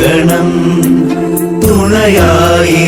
നൽകണം തുണയായി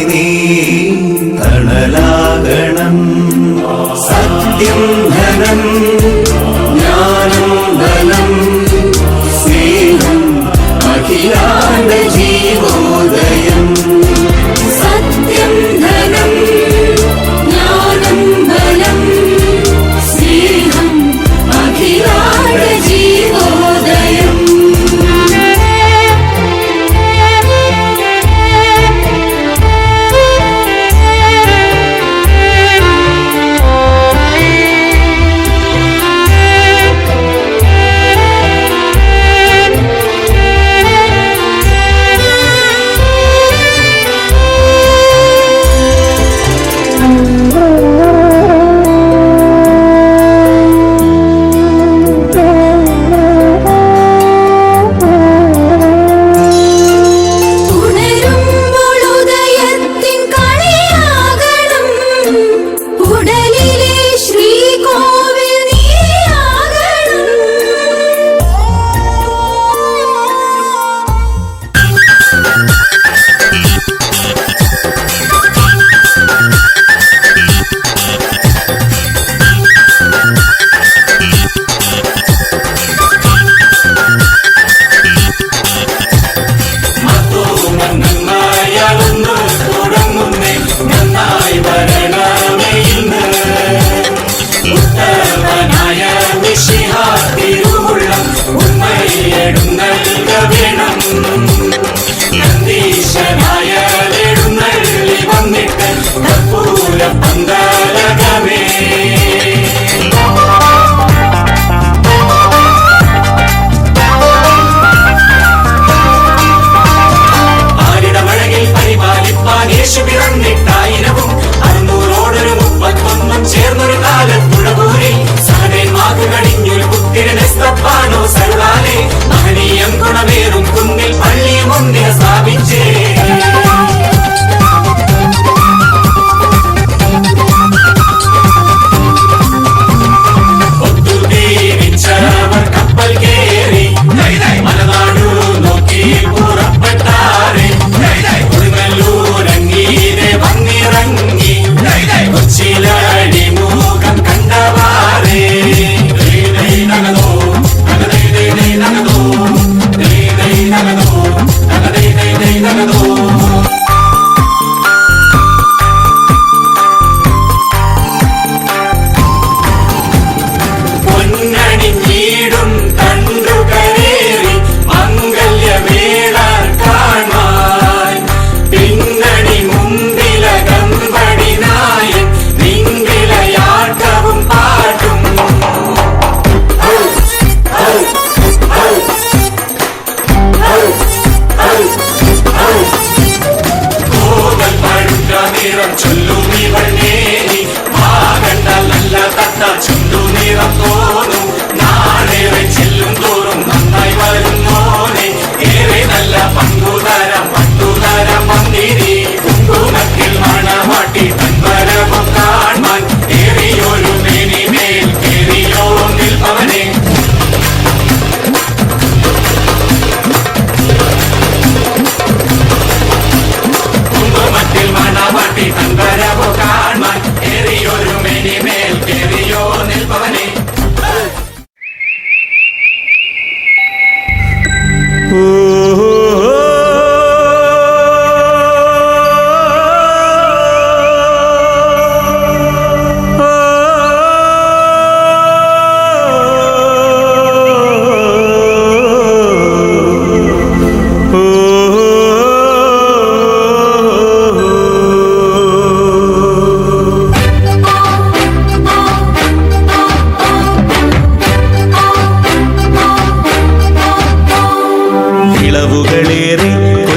ないなど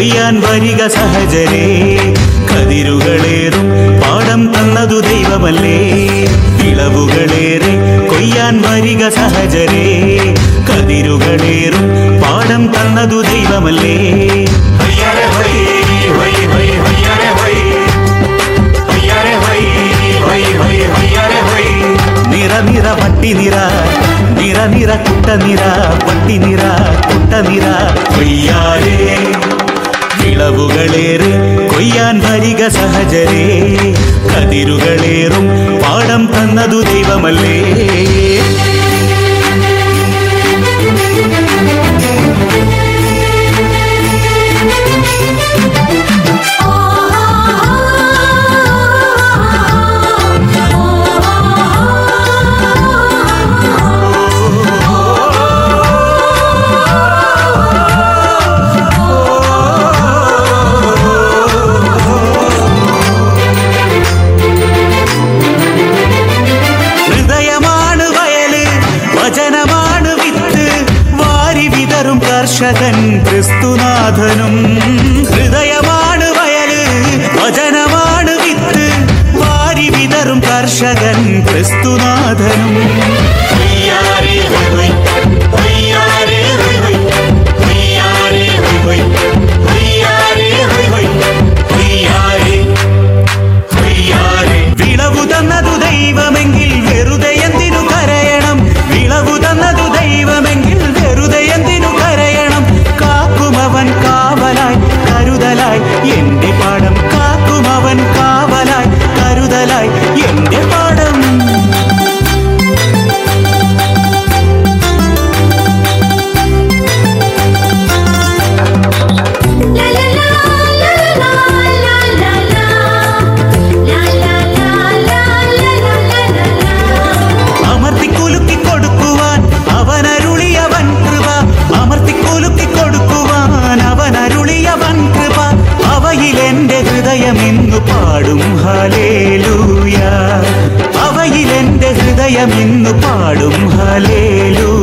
ചെയ്യാൻ വരിക സഹജരേ കതിരുകളേറും പാടം തന്നതു ദൈവമല്ലേ ഇളവുകളേറെ കൊയ്യാൻ വരിക സഹജരേ കതിരുകളേറും പാടം തന്നതു ദൈവമല്ലേ നിറ നിറ പട്ടി നിറ നിറ നിറ കുട്ട നിറ പട്ടി നിറ കുട്ട നിറ വിളവുകളേറെ കൊയ്യാൻ വരിക സഹജരേ. കതിരുകളേറും പാടം തന്നതു ദൈവമല്ലേ. പാടും. ഹലേലൂയ അവയിലെന്റെ ഹൃദയം പാടും. ഹലേലൂ